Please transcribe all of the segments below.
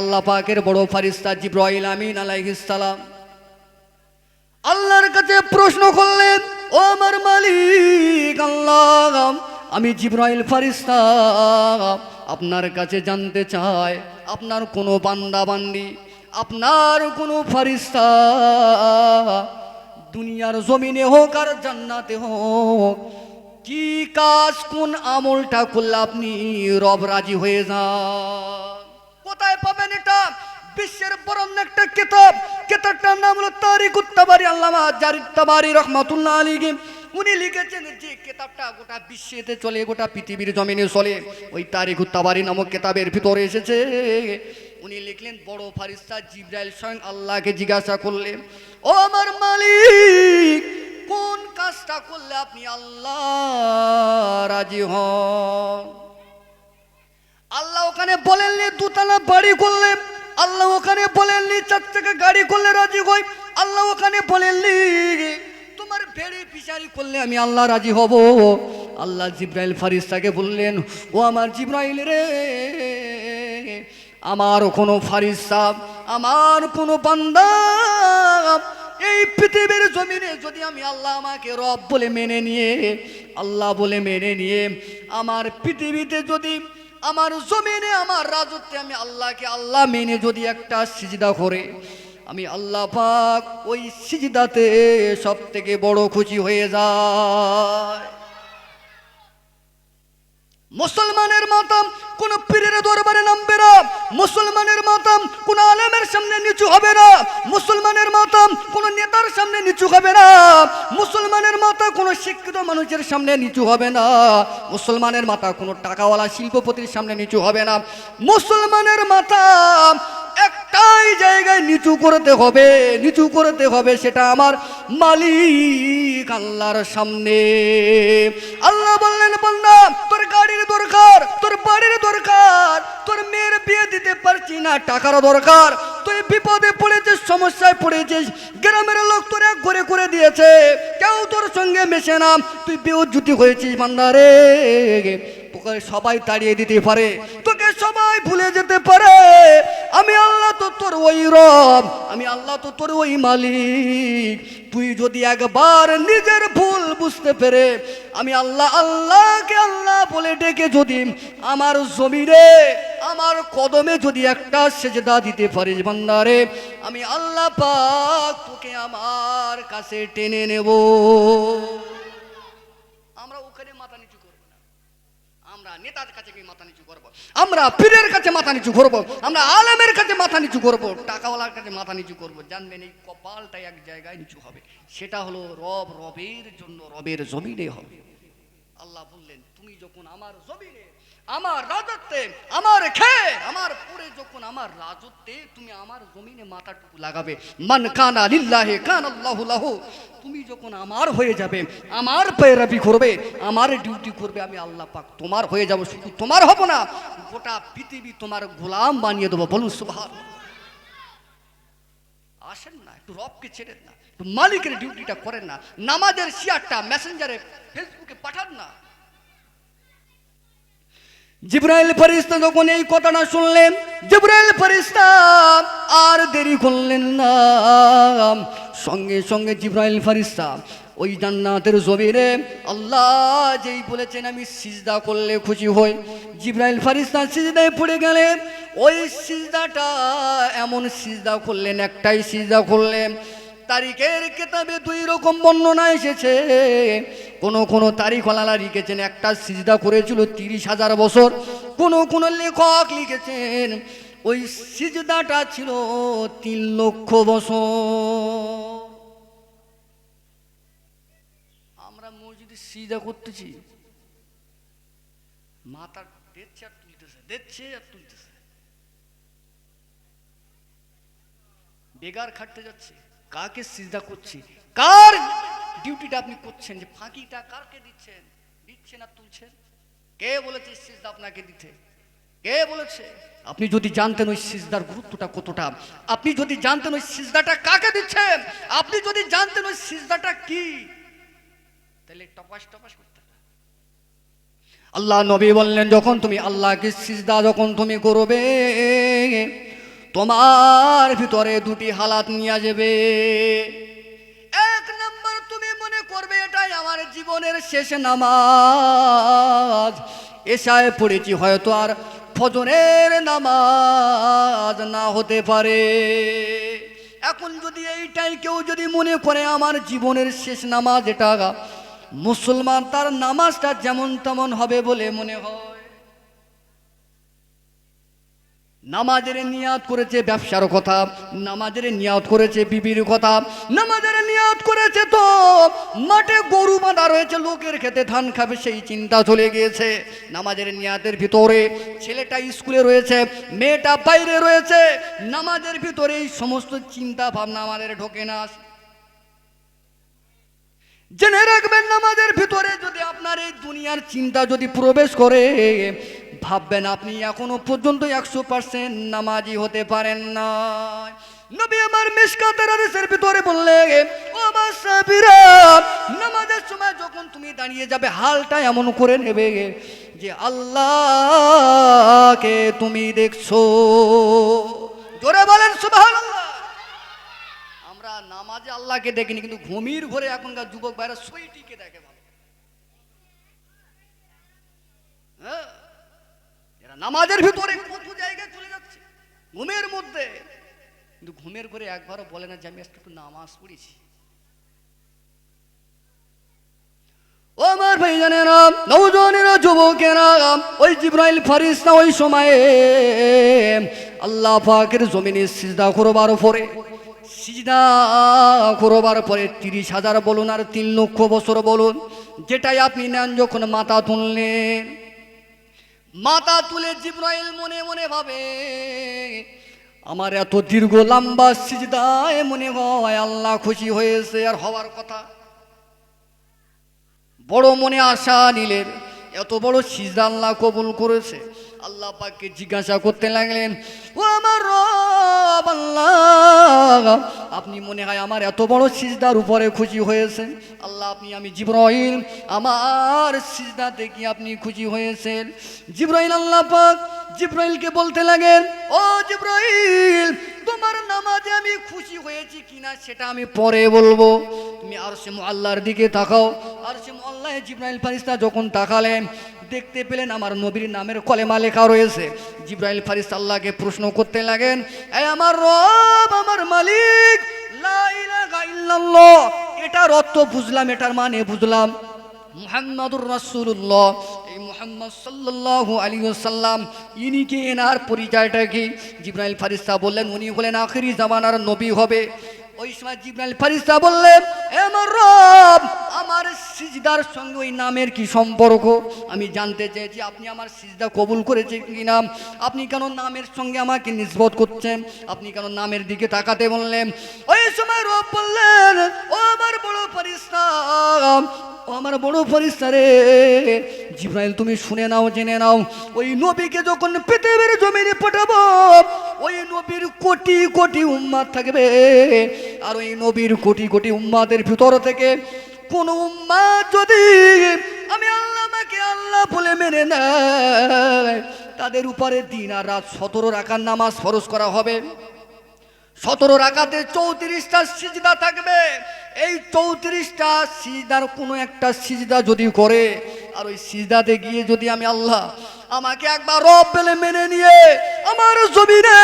আল্লাহ পাকের বড় ফারিস্তা জিব্রাইল আমিন আলাইহিস সালাম? আল্লাহর কাছে প্রশ্ন করলেন, ও আমার মালিক আল্লাহ, আমি জিব্রাইল ফারিস্তা, আপনার কাছে জানতে চাই, আপনার কোনো বান্দা বান্দি, আপনার কোনো ফারিস্তা, দুনিয়ার জমিনে হোক আর জান্নাতে হোক, কি কাজ কোন আমলটা করলে আপনি রব রাজি হয়ে যান? কোথায় পাবেন এটা। বিশ্বের বরম একটা কিতাব। কিতাবটার নাম হলো তারিক উত্তাবারি, আল্লামা জারিদ তাবারি রহমাতুল্লাহ আলীকে উনি লিখেছেন যে কিতাবটা গোটা বিশ্বেতে চলে, গোটা পৃথিবীর জমিনে চলে। ওই তারিক উত্তাবারি নামক কিতাবের ভিতরে এসেছে। উনি লিখলেন, বড় ফারিস্তা জিব্রাইল স্বয়ং আল্লাহকে জিজ্ঞাসা করলেন, ও আমার মালিক, কোন কাজটা করলে আপনি আল্লাহ রাজি হন? আল্লাহ ওখানে বলেননি দুতলা বাড়ি করলে, আল্লাহ ওখানে বলেননি চার চাকা গাড়ি করলে রাজি হই। আল্লাহ ওখানে বলেননি তোমার ভেড়ি পিসারি করলে আমি আল্লাহ রাজি হব। আল্লাহ জিব্রাইল ফারিস্তাকে বললেন, ও আমার জিব্রাইল রে, আমার কোনো ফারিস্তা, আমার কোনো বান্দা, এই পৃথিবীর জমিনে যদি আমি আল্লাহ আমাকে রব বলে মেনে নিয়ে, আল্লাহ বলে মেনে নিয়ে, আমার পৃথিবীতে যদি আমার জমিনে আমার রাজত্বে আমি আল্লাহকে আল্লাহ মেনে যদি একটা সিজদা করে, আমি আল্লাহ পাক ওই সিজদাতে সব থেকে বড় খুশি হয়ে যায়। মুসলমানের মাতাম কোন পীরের দরবারে নামবে না। মুসলমানের মাতাম কোন আলেমের সামনে নিচু হবে না। মুসলমানের মাতাম কোন নেতার সামনে নিচু হবে না। মুসলমানের মাতা কোন শিক্ষিত মানুষের সামনে নিচু হবে না। মুসলমানের মাতা কোন টাকাওয়ালা শিল্পপতির সামনে নিচু হবে না। মুসলমানের জায়গায় নিচু করতে হবে, নিচু করতে হবে সেটা আমার মালিক আল্লাহর সামনে। আল্লাহ বললেন বন্ধা তোর গাড়ির দরকার, তোর বাড়ির দরকার, তোর মেয়ের বিয়ে দিতে পারছি না, টাকার দরকার। তুই বিপদে পড়েছিস, সমস্যায় পড়েছিস, গ্রামের লোক তোর এক ঘরে করে দিয়েছে, কেউ তোর সঙ্গে মেশে না। তুই বিউজ্জুতি হয়েছিস বান্দারে সবাই তাড়িয়ে দিতে পারে, তোকে সবাই ভুলে যেতে পারে। আমি আল্লাহ তোর ওই রব, আমি আল্লাহ তো তোর ওই মালিক। তুই যদি একবার নিজের ভুল বুঝতে পেরে, আমি আল্লাহ, আল্লাহকে আল্লাহ বলে ডেকে যদি আমার জমিরে আমার কদমে যদি একটা সেজদা দিতে পারিস বান্দারে, আমি আল্লাহ পাক তোকে আমার কাছে টেনে নেব আমরা ওখানে মাথা নিচু করব না আমরা নেতার কাছে মাথা নিচু করব। আমরা পীরের কাছে মাথা নিচু করব। আমরা আলেমের কাছে মাথা নিচু করব। টাকাওয়ালার কাছে মাথা নিচু করব। জানবেন এই কপালটা এক জায়গায় নিচু হবে। সেটা হলো রব রবের জন্য রবের জমিনে হবে। আল্লাহ বললেন, তুমি যখন আমার জমিনে আমার রাজত্বে, আমার খেয়ে, আমার পরে যখন আমার রাজত্বে তুমি আমার জমিনে মাথাটুকু লাগাবে। মান কানা লিল্লাহে কান আল্লাহু লাহু। তুমি যখন আমার হয়ে যাবে, আমার পেরাবি করবে, আমার ডিউটি করবে, আমি আল্লাহ পাক তোমার হয়ে যাব, শুধু তোমার হব না, গোটা পৃথিবী তোমার গোলাম বানিয়ে দেবো, বলুন সুবহান আসেন না, একটু রবকে ছেড়েন না, একটু মালিকের ডিউটিটা করেন না, নামাজের শিয়ারটা মেসেঞ্জারে, ফেসবুকে পাঠান না। জিব্রাইল ফরিস্তা যখন এই কথাটা শুনলেন, জিব্রাইল ফরিস্তা আর দেরি করলেন না। সঙ্গে সঙ্গে জিব্রাইল ফরিস্তা ওই জান্নাতের জমিরে আল্লাহ যেই বলেছেন, আমি সিজদা করলে খুশি হই। জিব্রাইল ফারিস্তা সিজদায় পড়ে গেলেন। ওই সিজদাটা এমন সিজদা করলেন, একটাই সিজদা করলেন। তারিখের কেতাবে দুই রকম বর্ণনা এসেছে। কোন কোন তারিখ হলালা লিখেছেন, একটা সিজদা করেছিল তিরিশ হাজার বছর, কোন কোন লেখক লিখেছেন, ওই সিজদাটা ছিল তিন লক্ষ বছর। আমরা মসজিদে সিজদা করতেছি। মাথা দেখছে আর তুলতেছে দেখছে আর তুলতেছে। বেগার খাটতে যাচ্ছে, কাকে সিজদা করছি? কার ডিউটিটা আপনি করছেন যে ফাঁকিটা কারকে দিচ্ছেন? দিচ্ছেন আর তুলছেন? কে বলেছে সিজদা আপনাকে দিতে? কে বলেছে? আপনি যদি জানতেন ওই সিজদার গুরুত্বটা কতটা, আপনি যদি জানতেন ওই সিজদাটা কাকে দিচ্ছেন, আপনি যদি জানতেন ওই সিজদাটা কি, তাহলে টপাস টপাস করতে। আল্লাহ নবী বললেন, যখন তুমি আল্লাহকে সিজদা, যখন তুমি করবে, তোমার ভিতরে দুটি হালাত নিয়ে যাবে আমার জীবনের শেষ নামাজ। এসায় পড়েছি হয়তো আর ফজরের নামাজ না হতে পারে। এখন যদি এইটাই কেউ যদি মনে করে আমার জীবনের শেষ নামাজ এটা মুসলমান তার নামাজটা যেমন তেমন হবে বলে মনে হয়। নামাজের নিয়াত করেছে ব্যবসার কথা, নামাজের নিয়াত করেছে বিবির কথা, নামাজের নিয়াত করেছে তো, মাঠে গরু বাঁধা রয়েছে, লোকের খেতে ধান খাবে সেই চিন্তা চলে গিয়েছে। নামাজের নিয়াতের ভিতরে ছেলেটা স্কুলে রয়েছে, মেয়েটা বাইরে রয়েছে, নামাজের ভিতরে এই সমস্ত চিন্তা ভাবনা আমাদের ঢোকে না। জেনে রাখবেন, নামাজের ভিতরে যদি আপনার এই দুনিয়ার চিন্তা যদি প্রবেশ করে ভাববেন আপনি, এখনও পর্যন্ত একশো পার্সেন্ট নামাজি হতে পারেন না নবী আমার মিসকাতের হাদিসের ভিতরে বললে, ও আমার সাহাবীরা, নামাজের সময় যখন তুমি দাঁড়িয়ে যাবে, হালটা এমন করে নেবে যে আল্লাহকে তুমি দেখছ। জোরে বলেন, সুবহানাল্লাহ। আমরা নামাজে আল্লাহকে দেখিনি, কিন্তু ঘুমির ঘরে এখনকার যুবক ভাইরা সুইটিকে দেখে ভালো। হ্যাঁ? নামাজের ভিতরে কত জায়গায় চলে যাচ্ছে। ঘুমের মধ্যে। কিন্তু ঘুমের ঘরে একবারও বলে না যে আমি আজকে একটু নামাজ পড়েছি। ও আমার ভাই জানেরা নৌজনেরা, যুবকেরা, ওই জিব্রাইল ফারিস্তা ওই সময়ে আল্লাহ পাকের জমিনে সিজদা করবার পরে, সিজদা করবার পরে তিরিশ হাজার বলুন আর তিন লক্ষ বছর বলুন, যেটাই আপনি নেন যখন মাথা তুললেন মাথা তুলে জিব্রাইল মনে মনে ভাবে, আমার এত দীর্ঘ, লম্বা সিজদায় মনে হয় আল্লাহ খুশি হয়েছে আর হওয়ার কথা। বড় মনে আশা নিলেন, এত বড় সিজদা আল্লাহ কবুল করেছে। আল্লাহ পাককে জিজ্ঞাসা করতে লাগলেন, ও আমার রব আল্লাহ, আপনি মনে হয় আমার এত বড় সিজদার উপরে খুশি হয়েছেন? আল্লাহ, আপনি, আমি জিব্রাইল, আমার সিজদা দেখি আপনি খুশি হয়েছেন? জিব্রাইল আল্লাহ পাক জিব্রাইলকে বলতে লাগেন ও জিব্রাইল, তোমার নামাজে আমি খুশি হয়েছি কিনা সেটা আমি পরে বলব। তুমি আর সে আল্লাহর দিকে তাকাও। আর সে আল্লাহ জিব্রাইল ফারিস্তা যখন তাকালেন দেখতে পেলেন আমার নবীর নামের কলেমা লেখা রয়েছে। জিব্রাইল ফারিস্তা আল্লাহকে প্রশ্ন করতে লাগেন, এই আমার রব, আমার মালিক এটার অর্থ বুঝলাম, এটার মানে বুঝলাম। মুহাম্মাদুর রাসূলুল্লাহ। এই মুহাম্মদ সাল্লাল্লাহু আলাইহি ওয়াসাল্লাম, ইনি কে এনার পরিচয়টা কি? জিব্রাইল ফারিস্তা বললেন, উনি হলেন আখেরি জামানার নবী হবে। ওই সময় জিব্রাইল ফারিস্তা বললেন, "এ আমার রব, আমার সিজদার সঙ্গে ওই নামের কি সম্পর্ক? আমি জানতে চেয়েছি, আপনি আমার সিজদা কবুল করেছেন কিনা আপনি কেন নামের সঙ্গে আমাকে নিষ্পত করছেন? আপনি কেন নামের দিকে তাকাতে বললেন? ওই সময় রব বললেন, ও আমার বড় ফারিস্তা ও আমার বড় ফরিস্তা রে। জিব্রাইল, তুমি শুনে নাও, জেনে নাও, ওই নবীকে যখন পৃথিবীর জমিনে পাঠাবো, ওই নবীর কোটি কোটি উম্মাদ থাকবে। আর ওই নবীর কোটি কোটি উম্মাদের ভিতর থেকে কোন উম্মাদ যদি আমি আল্লাহ আমাকে আল্লাহ বলে মেনে নেয়, তাদের উপরে দিন আর রাত সতেরো রাখার নামাজ ফরজ করা হবে। সতেরো রাখাতে চৌত্রিশটা সিজদা থাকবে। এই চৌত্রিশটা সিজদার কোনো একটা সিজদা যদি করে, আর ওই সিজদাতে গিয়ে যদি আমি আল্লাহ আমাকে একবার রব বলে মেনে নিয়ে আমার জমিনে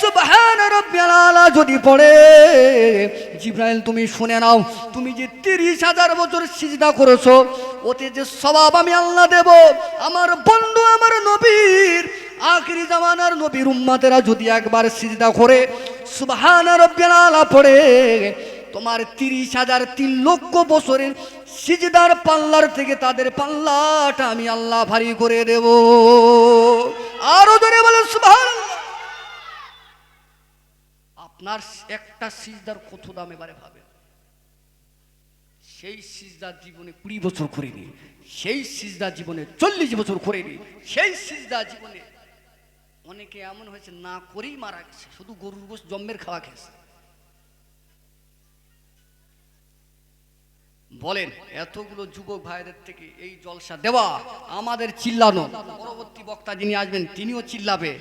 সুবহান রব্বিয়াল আলা যদি পড়ে জিব্রাইল, তুমি শুনে নাও, তুমি যে তিরিশ হাজার বছর সিজদা করেছ, ওতে যে স্বভাব আমি আল্লাহ দেব। আমার বন্ধু, আমার নবীর, আখরি জামানার নবীর উম্মাতেরা যদি একবার সিজদা করে, সুবহান রব্বিয়াল আলা পড়ে, তোমার তিরিশ হাজার তিন লক্ষ বছরের সিজদার পাল্লার থেকে তাদের পাল্লাটা আমি আল্লাহ ভারী করে দেব। আরও ধরে বলে সুবহান আপনার একটা সিজদার কত দাম এবারে ভাবে সেই সিজদার জীবনে কুড়ি বছর করিনি সেই সিজদা জীবনে চল্লিশ বছর করিনি সেই সিজদা জীবনে। অনেকে এমন হয়েছে, না করেই মারা গেছে, শুধু গরুর গোস জম্মের খাওয়া খেয়েছে। বলেন, এতগুলো যুবক ভাইদের থেকে এই জলসা দেওয়া আমাদের চিল্লানো। পরবর্তী বক্তা যিনি আসবেন, তিনিও চিল্লাবে।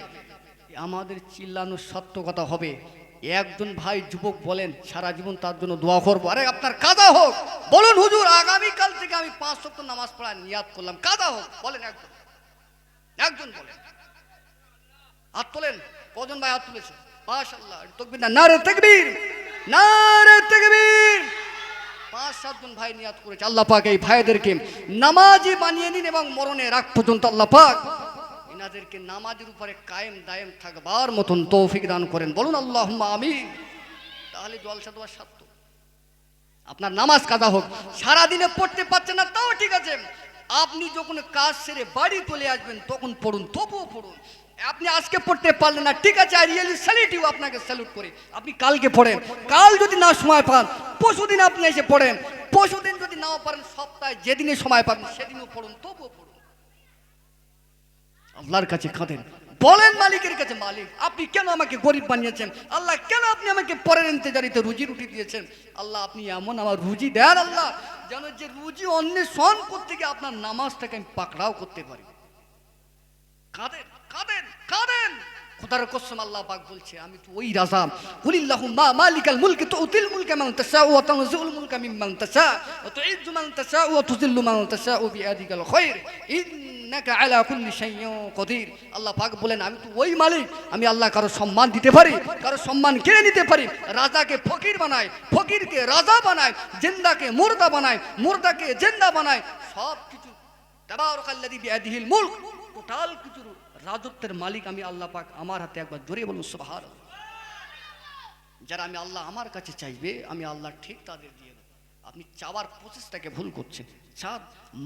আমাদের চিল্লানোর সত্য কথা হবে একজন ভাই যুবক বলেন, সারা জীবন তার জন্য দোয়া করব। আরে, আপনার কাদা হোক। বলুন, হুজুর, আগামীকাল থেকে আমি পাঁচ সপ্তাহ নামাজ পড়া নিয়াদ করলাম। কাদা হোক, বলেন একজন। একজন বলেন। হাত তোলেন। কজন ভাই হাত তুলেছে? মাশাল্লাহ তকবির না? নারে তকবীর! নারে তকবীর! পাঁচ সাতজন ভাই নিয়াত করেছে। আল্লাহ পাক এই ভাইদেরকে নামাজি বানিয়ে নিন এবং মরণে রাখ পর্যন্ত আল্লাহ পাক এনাদেরকে নামাজের উপরে কায়েম দায়েম থাকবার মতন তৌফিক দান করেন। বলুন আল্লাহ আমি তাহলে জলসা দেওয়ার সাধ্য। আপনার নামাজ কাদা হোক। সারাদিনে পড়তে পারছেন না, তাও ঠিক আছে। আপনি যখন কাজ সেরে বাড়ি চলে আসবেন, তখন পড়ুন, তবুও পড়ুন। আপনি আজকে পড়তে পারলেন না, ঠিক আছে আই রিয়েলি স্যালিট ইউ আপনাকে স্যালুট করে। আপনি কালকে পড়েন। কাল যদি না সময় পান, পরশুদিন আপনি এসে পড়েন। পরশুদিন যদি নাও পারেন, সপ্তাহে যেদিনে সময় পাবেন, সেদিনও পড়ুন, তবুও পড়ুন। আল্লাহর কাছে কাঁদেন। বলেন মালিকের কাছে, মালিক, আপনি কেন আমাকে গরিব বানিয়েছেন? আল্লাহ, কেন আপনি আমাকে পরের ইন্তেজারিতে রুজি রুটি দিয়েছেন? আল্লাহ, আপনি এমন আমার রুজি দেন আল্লাহ, যেন যে রুজি অন্বেষণ করতে গিয়ে আপনার নামাজটাকে আমি পাকড়াও করতে পারি। কাঁদেন কাঁদেন কাঁদেন। খোদার কসম আল্লাহ পাক বলছে, আমি তো ওই রাজা। কুলিল্লাহু মা মালিকাল মুলকি তুতিল মুলকা মান তাশাউ ওয়া তানজিউল মুলকা মিম্মান তাশা ওয়া তুইজ্জু মান তাশাউ ওয়া তুযিল্লু মান তাশাউ বিয়াদিকাল খায়র ইন্নাকা আলা কুল্লি শাইইন কদির। আল্লাহ পাক বলেন, আমি তো ওই মালিক, আমি আল্লাহ কারও সম্মান দিতে পারি, কারও সম্মান কেড়ে নিতে পারি। রাজাকে ফকির বানায়, ফকিরকে রাজা বানায়, জিন্দাকে মুর্দা বানায়, মুর্দাকে জিন্দা বানায়। সব কিছু, তাবারকাল্লাযী বিয়াদিহিল মুলক, টোটাল কিছুর রাজত্বের মালিক আমি আল্লাহ পাক আমার হাতে একবার জোরে বলুন সুবহান যারা আমি আল্লাহ আমার কাছে চাইবে, আমি আল্লাহ ঠিক তাদের দিয়ে আপনি চাওয়ার প্রসেসটাকে ভুল করছেন। চাঁদ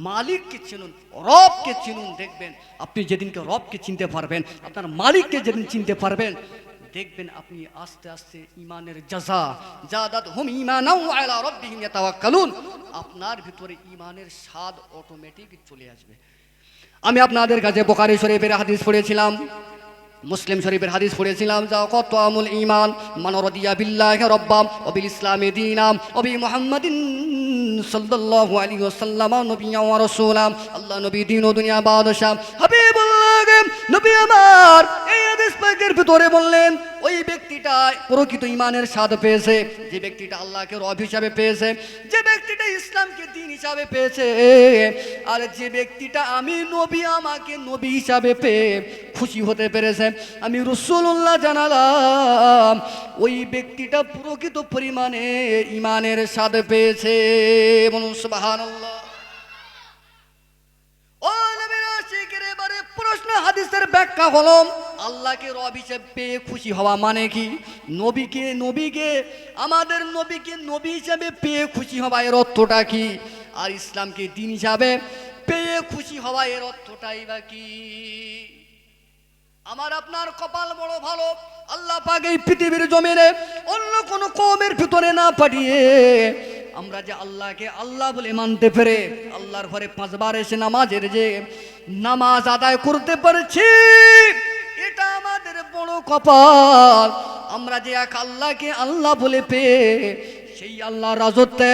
মালিককে চিনুন, রবকে চিনুন, দেখবেন আপনি যেদিনকে রবকে চিনতে পারবেন, আপনার মালিককে যেদিন চিনতে পারবেন, দেখবেন আপনি আস্তে আস্তে ইমানের জাজা। জাদাত হুম ইমানাও আলা রব্বিহিম ইয়াতাওয়াক্কালুন। আপনার ভিতরে ইমানের স্বাদ অটোমেটিক চলে আসবে। আমি আপনাদের কাছে বোকারি শরীফের হাদিস পড়েছিলাম। মুসলিম শরীফের হাদিস পড়েছিলাম, যা কত আমুল ইমান মানরদিয়া বিল্লাহ রব্বাম অবিল ইসলামে দিনাম অবি মোহাম্মদিন সাল্লাল্লাহু আলাইহি ওয়াসাল্লাম, নবিয়া ওয়া রাসূলাম আল্লাহ নবী, দিন ও দুনিয়া বাদশা হাবিবুল্লাহ নবী আমার, এই ভিতরে বললেন, ওই ব্যক্তিটা প্রকৃত ইমানের স্বাদ পেয়েছে, যে ব্যক্তিটা আল্লাহকে রব হিসাবে পেয়েছে, যে ব্যক্তিটা ইসলামকে দিন হিসাবে পেয়েছে, আর যে ব্যক্তিটা আমি নবী, আমাকে নবী হিসাবে পেয়ে খুশি হতে পেরেছে। আমি রসুল্লাহ জানালাম, ওই ব্যক্তিটা প্রকৃত পরিমাণে ইমানের স্বাদ পেয়েছে। এবারে প্রশ্ন হাদিসের ব্যাখ্যা হলো আল্লাহকে রব হিসেবে পেয়ে খুশি হওয়া মানে কি? নবীকে নবীকে, আমাদের নবীকে নবী হিসাবে পেয়ে খুশি হওয়া এর অর্থটা কি? আর ইসলামকে দিন হিসাবে পেয়ে খুশি হওয়া এর অর্থটাই বা কি? আমার আপনার কপাল বড় ভালো। আল্লাহ পাক এই পৃথিবীর জমিনে অন্য কোন কমের ভিতরে না পাঠিয়ে আমরা যে আল্লাহকে আল্লাহ বলে মানতে পেরে আল্লাহর ঘরে পাঁচবার এসে নামাজের যে নামাজ আদায় করতে পারছি এটা আমাদের বড় কপাল। আমরা যে এক আল্লাহকে আল্লাহ বলে পেয়ে সেই আল্লাহ রাজত্বে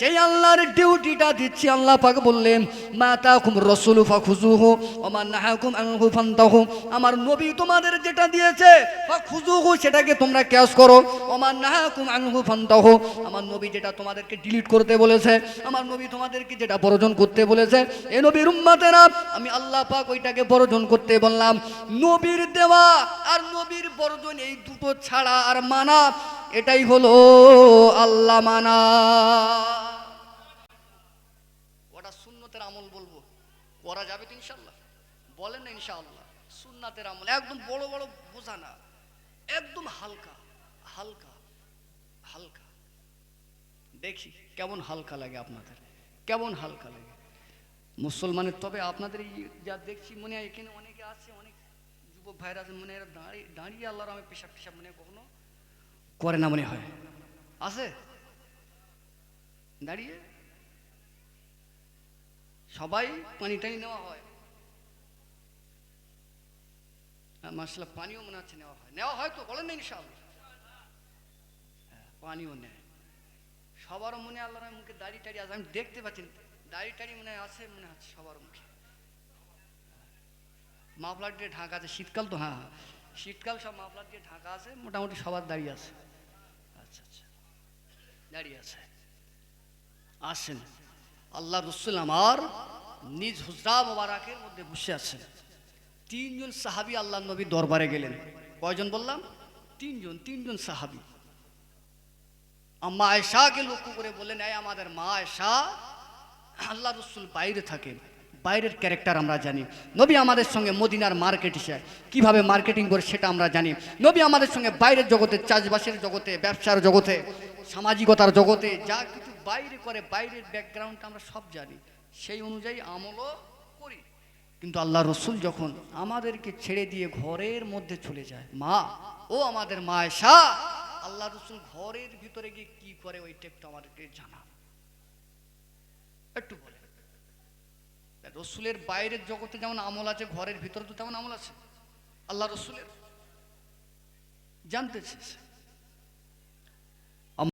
সেই আল্লাহর ডিউটিটা দিচ্ছি, আল্লাহ পাক বললেন মা তাকুম রসুল ফাখুজুহু ওমা নাহাকুম আনহু ফান্তাহু। আমার নবী তোমাদের যেটা দিয়েছে ফাখুজুহু সেটাকে তোমরা ক্যাশ করো। ওমা নাহাকুম আনহু ফান্তাহু। আমার নবী যেটা তোমাদেরকে ডিলিট করতে বলেছে, আমার নবী তোমাদেরকে যেটা বর্জন করতে বলেছে, এ নবীর উম্মাতেরা, আমি আল্লাহ পাক ওইটাকে বর্জন করতে বললাম। নবীর দেওয়া আর নবীর বর্জন এই দুটো ছাড়া আর মানা, এটাই হলো আল্লাহ মানা ওটা সুন্নতের আমল বলব করা যাবে তো ইনশাল্লাহ বলেন না ইনশাআল্লাহ। সুন্নাতের আমল একদম বড় বড় বোঝা না একদম হালকা হালকা হালকা। দেখি, কেমন হালকা লাগে আপনাদের? কেমন হালকা লাগে? মুসলমানের, তবে আপনাদের এই যা দেখছি, মনে হয় এখানে অনেকে আছে, অনেক যুবক ভাইরা আছে, মনে হয় দাঁড়িয়ে দাঁড়িয়ে আল্লাহর আমি পেশাব পেশাব মনে কখনো করে না মনে হয়। আছে? দাঁড়িয়ে? সবাই পানি টানি নেওয়া হয়। মাসলা পানিও মনে হচ্ছে নেওয়া হয়। নেওয়া হয় তো বলেন না হ্যাঁ, পানিও নেয়। সবার মনে আল্লাহর মুখে দাড়ি টাড়ি আছে। আমি দেখতে পাচ্ছি। দাড়ি টাড়ি মনে হয় আছে মনে হচ্ছে সবার মুখে। মাফলার দিয়ে ঢাকা আছে। শীতকাল তো হ্যাঁ হ্যাঁ। শীতকাল সব মাফলার দিয়ে ঢাকা আছে মোটামুটি সবার দাঁড়িয়ে আছে। আচ্ছা আচ্ছা। দাঁড়িয়ে আছে। আসেন। আল্লাহ রসুল আমার নিজ হুজরা মোবারকের মধ্যে বসে আছেন। তিনজন সাহাবি আল্লাহ নবী দরবারে গেলেন। কয়জন বললাম? তিনজন তিনজন সাহাবি। আম্মা আয়সাকে লক্ষ্য করে বললেন, এই আমাদের মা আয়সা আল্লাহ রসুল বাইরে থাকেন। বাইরের ক্যারেক্টার আমরা জানি। নবী আমাদের সঙ্গে মদিনার মার্কেট হিসেবে কীভাবে মার্কেটিং করে সেটা আমরা জানি। নবী আমাদের সঙ্গে বাইরের জগতে, চাষবাসের জগতে, ব্যবসার জগতে, সামাজিকতার জগতে যা কিছু বাইরে করে বাইরের ব্যাকগ্রাউন্ডটা আমরা সব জানি। সেই অনুযায়ী আমলও করি। কিন্তু আল্লাহ রসুল যখন আমাদেরকে ছেড়ে দিয়ে ঘরের মধ্যে চলে যায়, মা, ও আমাদের মা এসা আল্লাহ রসুল ঘরের ভিতরে গিয়ে কি করে ওইটা একটু আমাদেরকে জানা একটু বলে রসুলের বাইরের জগতে যেমন আমল আছে, ঘরের ভিতরে তো তেমন আমল আছে। আল্লাহ রসুলের। জানতে চেয়েছে